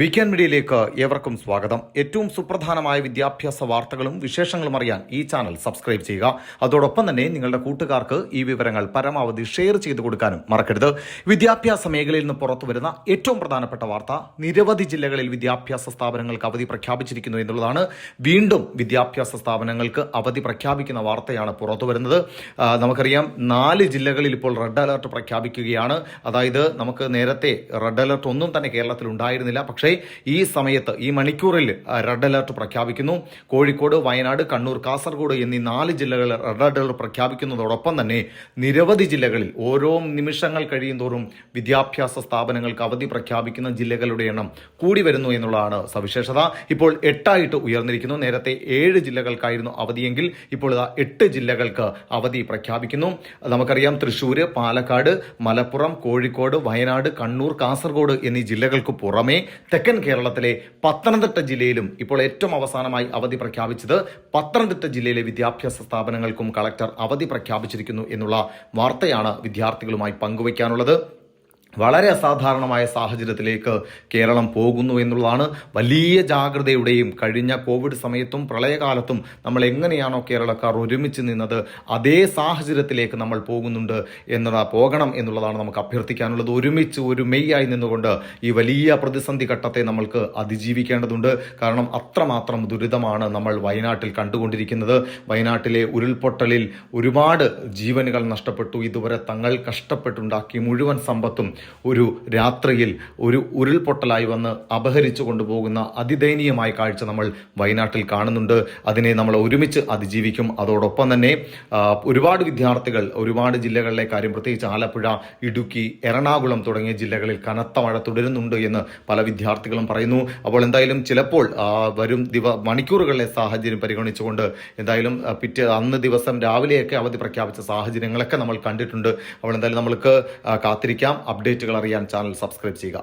Weekend മീഡിയയിലേക്ക് ഏവർക്കും സ്വാഗതം. ഏറ്റവും സുപ്രധാനമായ വിദ്യാഭ്യാസ വാർത്തകളും വിശേഷങ്ങളും അറിയാൻ ഈ ചാനൽ സബ്സ്ക്രൈബ് ചെയ്യുക. അതോടൊപ്പം തന്നെ നിങ്ങളുടെ കൂട്ടുകാർക്ക് ഈ വിവരങ്ങൾ പരമാവധി ഷെയർ ചെയ്തു കൊടുക്കാനും മറക്കരുത്. വിദ്യാഭ്യാസ മേഖലയിൽ നിന്ന് പുറത്തു വരുന്ന ഏറ്റവും പ്രധാനപ്പെട്ട വാർത്ത നിരവധി ജില്ലകളിൽ വിദ്യാഭ്യാസ സ്ഥാപനങ്ങൾക്ക് അവധി പ്രഖ്യാപിച്ചിരിക്കുന്നു എന്നുള്ളതാണ്. വീണ്ടും വിദ്യാഭ്യാസ സ്ഥാപനങ്ങൾക്ക് അവധി പ്രഖ്യാപിക്കുന്ന വാർത്തയാണ് പുറത്തു വരുന്നത്. നമുക്കറിയാം നാല് ജില്ലകളിൽ ഇപ്പോൾ റെഡ് അലർട്ട് പ്രഖ്യാപിക്കുകയാണ്. അതായത് നമുക്ക് നേരത്തെ റെഡ് അലർട്ട് ഒന്നും തന്നെ കേരളത്തിൽ ഉണ്ടായിരുന്നില്ല. പക്ഷേ ഈ സമയത്ത് ഈ മണിക്കൂറിൽ റെഡ് അലർട്ട് പ്രഖ്യാപിക്കുന്നു. കോഴിക്കോട് വയനാട് കണ്ണൂർ കാസർഗോഡ് എന്നീ നാല് ജില്ലകളിൽ റെഡ് അലർട്ട് പ്രഖ്യാപിക്കുന്നതോടൊപ്പം തന്നെ നിരവധി ജില്ലകളിൽ ഓരോ നിമിഷങ്ങൾ കഴിയുന്തോറും വിദ്യാഭ്യാസ സ്ഥാപനങ്ങൾക്ക് അവധി പ്രഖ്യാപിക്കുന്ന ജില്ലകളുടെ എണ്ണം കൂടി വരുന്നു എന്നുള്ളതാണ് സവിശേഷത. ഇപ്പോൾ എട്ടായിട്ട് ഉയർന്നിരിക്കുന്നു. നേരത്തെ ഏഴ് ജില്ലകൾക്കായിരുന്നു അവധിയെങ്കിൽ ഇപ്പോൾ ഇതാ എട്ട് ജില്ലകൾക്ക് അവധി പ്രഖ്യാപിക്കുന്നു. നമുക്കറിയാം തൃശ്ശൂർ പാലക്കാട് മലപ്പുറം കോഴിക്കോട് വയനാട് കണ്ണൂർ കാസർഗോഡ് എന്നീ ജില്ലകൾക്ക് പുറമെ തെക്കൻ കേരളത്തിലെ പത്തനംതിട്ട ജില്ലയിലും ഇപ്പോൾ ഏറ്റവും അവസാനമായി അവധി പ്രഖ്യാപിച്ചത് പത്തനംതിട്ട ജില്ലയിലെ വിദ്യാഭ്യാസ സ്ഥാപനങ്ങൾക്കും കളക്ടർ അവധി പ്രഖ്യാപിച്ചിരിക്കുന്നു എന്നുള്ള വാർത്തയാണ് വിദ്യാർത്ഥികളുമായി പങ്കുവയ്ക്കാനുള്ളത്. വളരെ അസാധാരണമായ സാഹചര്യത്തിലേക്ക് കേരളം പോകുന്നു എന്നുള്ളതാണ് വലിയ ജാഗ്രതയുടെയും കഴിഞ്ഞ കോവിഡ് സമയത്തും പ്രളയകാലത്തും നമ്മൾ എങ്ങനെയാണോ കേരളക്കാർ ഒരുമിച്ച് നിന്നത് അതേ സാഹചര്യത്തിലേക്ക് നമ്മൾ പോകുന്നുണ്ട് എന്നതാ പോകണം എന്നുള്ളതാണ് നമുക്ക് അഭ്യർത്ഥിക്കാനുള്ളത്. ഒരുമിച്ച് ഒരു മെയ്യായി നിന്നുകൊണ്ട് ഈ വലിയ പ്രതിസന്ധി ഘട്ടത്തെ നമ്മൾക്ക് അതിജീവിക്കേണ്ടതുണ്ട്. കാരണം അത്രമാത്രം ദുരിതമാണ് നമ്മൾ വയനാട്ടിൽ കണ്ടുകൊണ്ടിരിക്കുന്നത്. വയനാട്ടിലെ ഉരുൾപൊട്ടലിൽ ഒരുപാട് ജീവനുകൾ നഷ്ടപ്പെട്ടു. ഇതുവരെ തങ്ങൾ കഷ്ടപ്പെട്ടുണ്ടാക്കി മുഴുവൻ സമ്പത്തും ഒരു രാത്രിയിൽ ഒരു ഉരുൾപൊട്ടലായി വന്ന് അപഹരിച്ചു കൊണ്ടുപോകുന്ന അതിദയനീയമായ കാഴ്ച നമ്മൾ വയനാട്ടിൽ കാണുന്നുണ്ട്. അതിനെ നമ്മൾ ഒരുമിച്ച് അതിജീവിക്കും. അതോടൊപ്പം തന്നെ ഒരുപാട് വിദ്യാർത്ഥികൾ ഒരുപാട് ജില്ലകളിലെ കാര്യം പ്രത്യേകിച്ച് ആലപ്പുഴ ഇടുക്കി എറണാകുളം തുടങ്ങിയ ജില്ലകളിൽ കനത്ത മഴ തുടരുന്നുണ്ട് എന്ന് പല വിദ്യാർത്ഥികളും പറയുന്നു. അപ്പോൾ എന്തായാലും ചിലപ്പോൾ വരും ദിവ മണിക്കൂറുകളിലെ സാഹചര്യം പരിഗണിച്ചുകൊണ്ട് എന്തായാലും പിറ്റേ അന്ന് ദിവസം രാവിലെയൊക്കെ അവധി പ്രഖ്യാപിച്ച സാഹചര്യങ്ങളൊക്കെ നമ്മൾ കണ്ടിട്ടുണ്ട്. അപ്പോൾ എന്തായാലും നമ്മൾക്ക് കാത്തിരിക്കാം. കാത്തിരിക്കാം അപ്ഡേറ്റുകൾ അറിയാൻ ചാനൽ സബ്സ്ക്രൈബ് ചെയ്യുക.